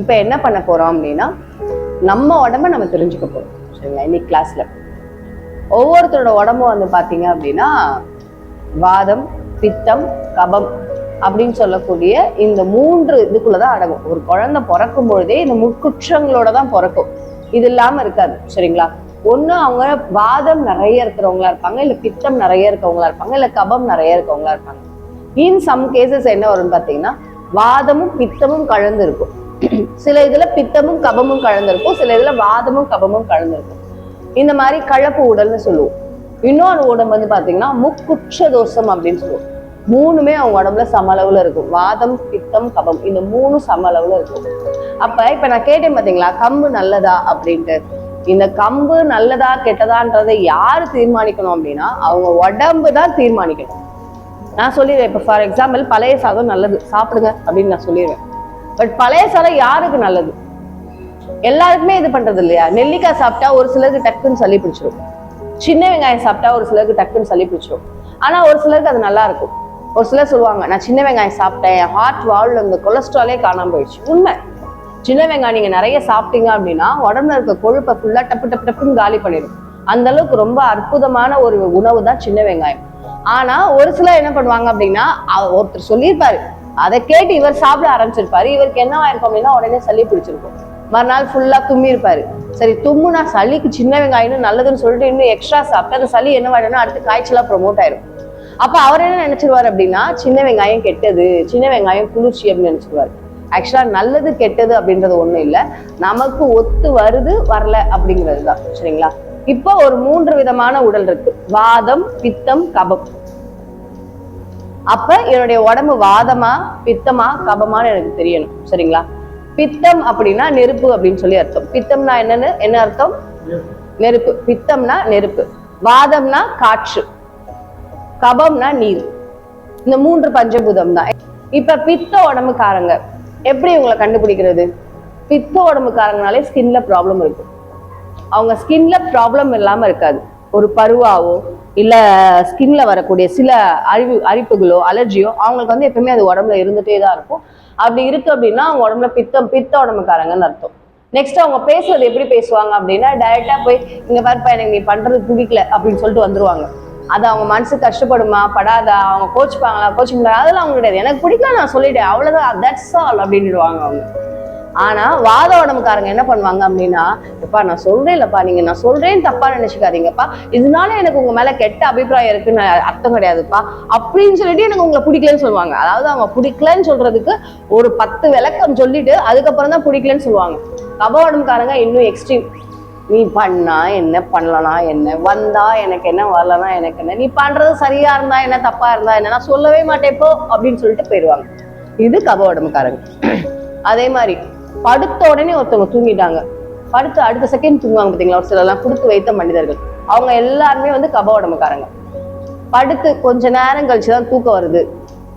இப்போ என்ன பண்ண போறோம் அப்படின்னா நம்ம உடம்ப நம்ம தெரிஞ்சுக்க போறோம். சரிங்களா? இன்னைக்கு கிளாஸ்ல ஒவ்வொருத்தரோட உடம்பும் வந்து பாத்தீங்க அப்படின்னா வாதம் பித்தம் கபம் அப்படின்னு சொல்லக்கூடிய இந்த மூன்று இதுக்குள்ளதான் அடங்கும். ஒரு குழந்தை பிறக்கும் பொழுதே இந்த முற்குற்றங்களோட தான் பிறக்கும். இது இல்லாம இருக்காது. சரிங்களா? ஒன்று அவங்க வாதம் நிறைய இருக்கிறவங்களா இருப்பாங்க இல்ல பித்தம் நிறைய இருக்கவங்களா இருப்பாங்க இல்ல கபம் நிறைய இருக்கவங்களா இருப்பாங்க. இன் சம் கேசஸ் என்ன வரும்னு பார்த்தீங்கன்னா வாதமும் பித்தமும் கலந்து இருக்கும். சில இதுல பித்தமும் கபமும் கலந்திருக்கும். சில இதுல வாதமும் கபமும் கலந்திருக்கும். இந்த மாதிரி கலப்பு உடல்னு சொல்லுவோம். இன்னொரு உடம்பு வந்து பாத்தீங்கன்னா முக்குற்ற தோஷம் அப்படின்னு சொல்லுவோம். மூணுமே அவங்க உடம்புல சம அளவுல இருக்கும். வாதம் பித்தம் கபம் இந்த மூணு சம அளவுல இருக்கும். அப்ப இப்ப நான் கேட்டேன் பாத்தீங்களா கம்பு நல்லதா அப்படின்ட்டு. இந்த கம்பு நல்லதா கெட்டதான்றதை யாரு தீர்மானிக்கணும் அப்படின்னா அவங்க உடம்பு தான் தீர்மானிக்கணும். நான் சொல்லிடுவேன் இப்போ ஃபார் எக்ஸாம்பிள் பழைய சாதம் நல்லது. சாப்பிடுங்க அப்படின்னு நான் சொல்லிடுவேன் பட் பழைய சாலை யாருக்கு நல்லது? எல்லாருக்குமே இது பண்றது இல்லையா? நெல்லிக்காய் சாப்பிட்டா ஒரு சிலருக்கு டக்குன்னு சளி பிடிச்சிரும். சின்ன வெங்காயம் சாப்பிட்டா ஒரு சிலருக்கு டக்குன்னு சளி பிடிச்சிரும். ஆனா ஒரு சிலருக்கு அது நல்லா இருக்கும். ஒரு சிலர் சொல்லுவாங்க நான் சின்ன வெங்காயம் சாப்பிட்டேன் என் ஹார்ட் வால்ல இந்த கொலஸ்ட்ராலே காணாம போயிடுச்சு. உண்மை. சின்ன வெங்காயம் நீங்க நிறைய சாப்பிட்டீங்க அப்படின்னா உடம்புல இருக்க கொழுப்பை ஃபுல்லா டப்பு டப்பு டப்புன்னு காலி பண்ணிடும். அந்த அளவுக்கு ரொம்ப அற்புதமான ஒரு உணவு தான் சின்ன வெங்காயம். ஆனா ஒரு சிலர் என்ன பண்ணுவாங்க அப்படின்னா ஒருத்தர் சொல்லியிருப்பாரு அதை கேட்டு இவர் சாப்பிட ஆரம்பிச்சிருப்பாரு. இவருக்கு என்ன ஆயிருக்கும் அப்படின்னா உடனே சளி பிடிச்சிருக்கும். மறுநாள் ஃபுல்லா தும்மி இருப்பாரு சரி தும்முனா சளிக்கு சின்ன வெங்காயம் நல்லதுன்னு சொல்லிட்டு இன்னும் எக்ஸ்ட்ரா சாப்பிட்டு அந்த சளி என்ன ஆயிடும்னா அடுத்து காய்ச்சலா ப்ரொமோட் ஆயிரும். அப்ப அவர் என்ன நினைச்சிருவாரு அப்படின்னா சின்ன வெங்காயம் கெட்டது சின்ன வெங்காயம் குளிர்ச்சி அப்படின்னு நினைச்சிருவாரு. ஆக்சுவலா நல்லது கெட்டது அப்படின்றது ஒண்ணும் இல்ல. நமக்கு ஒத்து வருது வரல அப்படிங்கிறது தான் சரிங்களா? இப்போ ஒரு மூன்று விதமான உடல் இருக்கு. வாதம் பித்தம் கபம். அப்ப என்னுடைய உடம்பு வாதமா பித்தமா கபமான்னு எனக்கு தெரியணும். சரிங்களா? பித்தம் அப்படின்னா நெருப்பு அப்படின்னு சொல்லி அர்த்தம். பித்தம்னா என்னன்னு? என்ன அர்த்தம்? நெருப்பு. பித்தம்னா நெருப்பு. வாதம்னா காற்று. கபம்னா நீர். இந்த மூன்று பஞ்சபூதம் தான். இப்ப பித்த உடம்புக்காரங்க எப்படி இவங்களை கண்டுபிடிக்கிறது? பித்த உடம்புக்காரங்கனாலே ஸ்கின்ல ப்ராப்ளம் இருக்கு. அவங்க ஸ்கின்ல ப்ராப்ளம் இல்லாம இருக்காது. ஒரு பருவாவோ இல்லை ஸ்கின்ல வரக்கூடிய சில அழிவு அரிப்புகளோ அலர்ஜியோ அவங்களுக்கு வந்து எப்பவுமே அது உடம்புல இருந்துட்டே தான் இருக்கும். அப்படி இருக்கு அப்படின்னா அவங்க உடம்புல பித்தம் பித்த உடம்புக்காரங்கன்னு அர்த்தம். நெக்ஸ்ட் அவங்க பேசுறது எப்படி பேசுவாங்க அப்படின்னா டைரக்டா போய் இங்க பாருப்பா எனக்கு நீ பண்றது பிடிக்கல அப்படின்னு சொல்லிட்டு வந்துருவாங்க. அது அவங்க மனசு கஷ்டப்படுமா படாதா அவங்க கோச்சுப்பாங்களா கோச்சிங்களா அதெல்லாம் அவங்க கிடையாது. எனக்கு பிடிக்கல நான் சொல்லிட்டேன் அவ்வளவுதான் தட்ஸ் ஆல் அப்படின்னுடுவாங்க அவங்க. ஆனா வாத உடம்புக்காரங்க என்ன பண்ணுவாங்க அப்படின்னா எப்பா நான் சொல்றேன் இல்லப்பா நீங்க நான் சொல்றேன் தப்பா நினைச்சுக்காதீங்கப்பா. இதனால எனக்கு உங்க மேல கெட்ட அபிப்பிராயம் இருக்குன்னு அர்த்தம் கிடையாதுப்பா. அப்படின்னு சொல்லிட்டு எனக்கு உங்களை பிடிக்கலன்னு சொல்லுவாங்க. அதாவது அவங்க பிடிக்கலன்னு சொல்றதுக்கு ஒரு பத்து விளக்கம் சொல்லிட்டு அதுக்கப்புறம் தான் பிடிக்கலன்னு சொல்லுவாங்க. கப உடம்புக்காரங்க இன்னும் எக்ஸ்ட்ரீம் நீ பண்ணா என்ன பண்ணலனா என்ன? வந்தா எனக்கு என்ன வரலனா எனக்கு என்ன? நீ பண்றது சரியா இருந்தா என்ன தப்பா இருந்தா என்ன? நான் சொல்லவே மாட்டேப்போ அப்படின்னு சொல்லிட்டு போயிடுவாங்க. இது கப உடம்புக்காரங்க அதே மாதிரி படுத்த உடனே ஒருத்தவங்க தூங்கிட்டாங்க. படுத்து அடுத்த செகண்ட் தூங்குவாங்க பாத்தீங்களா? ஒரு சிலர்லாம் கொடுத்து வைத்த மனிதர்கள். அவங்க எல்லாருமே வந்து கப உடம்புக்காரங்க. படுத்து கொஞ்ச நேரம் கழிச்சு தான் தூக்கம் வருது.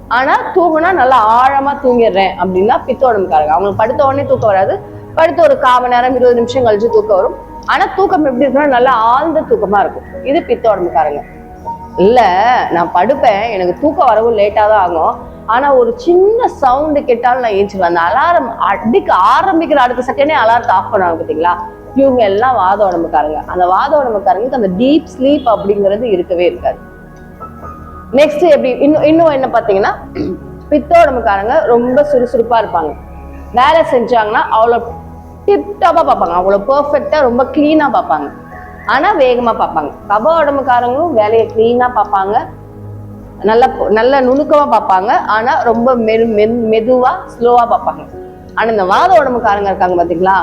ஆனா தூங்குனா நல்லா ஆழமா தூங்கிடுறேன் அப்படின்னா பித்த உடம்புக்காரங்க. அவங்களுக்கு படுத்த உடனே தூக்கம் வராது. படுத்து ஒரு கால் நேரம் இருபது நிமிஷம் கழிச்சு தூக்கம் வரும். ஆனா தூக்கம் எப்படி இருக்குன்னா நல்லா ஆழ்ந்த தூக்கமா இருக்கும். இது பித்த உடம்புக்காரங்க. இல்ல நான் படுப்பேன். எனக்கு தூக்கம் வரவும் லேட்டா தான் ஆகும். ஆனா ஒரு சின்ன சவுண்டு கேட்டாலும் நான் ஏஞ்சிருவேன். அந்த அலாரம் அடிக்க ஆரம்பிக்கிற அடுத்த செகண்டே அலாரத்தை ஆஃப் பண்ணுவாங்க பாத்தீங்களா இவங்க எல்லாம் வாத உடம்புக்காரங்க. அந்த வாத உடம்புக்காரங்களுக்கு அந்த டீப் ஸ்லீப் அப்படிங்கிறது இருக்கவே இருக்காது. நெக்ஸ்ட் எப்படி இன்னும் இன்னும் என்ன பார்த்தீங்கன்னா பித்த உடம்புக்காரங்க ரொம்ப சுறுசுறுப்பா இருப்பாங்க. வேலை செஞ்சாங்கன்னா அவ்வளோ டிப்டாப்பா பார்ப்பாங்க. அவ்வளோ பெர்ஃபெக்டா ரொம்ப கிளீனா பார்ப்பாங்க. ஆனா வேகமா பார்ப்பாங்க. கப உடம்புக்காரங்களும் வேலையை கிளீனா பார்ப்பாங்க. நல்ல நல்ல நுணுக்கமாக பார்ப்பாங்க. ஆனால் ரொம்ப மெது மெது மெதுவாக ஸ்லோவாக பார்ப்பாங்க. ஆனால் இந்த வாத உடம்புக்காரங்க இருக்காங்க பார்த்தீங்களா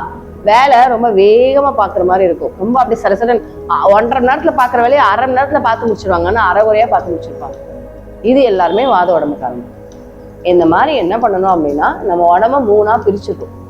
வேலை ரொம்ப வேகமாக பார்க்குற மாதிரி இருக்கும். ரொம்ப அப்படி சரசரன் அ- ஒன்றரை மணி நேரத்தில் பார்க்குற வேலையை அரை மணி நேரத்தில் பார்த்து முடிச்சிருவாங்க. ஆனால் அரை குறையாக பார்த்து முடிச்சிருப்பாங்க. இது எல்லாருமே வாத உடம்புக்காரங்க. இந்த மாதிரி என்ன பண்ணணும் அப்படின்னா நம்ம உடம்ப மூணாக பிரிச்சுக்கும்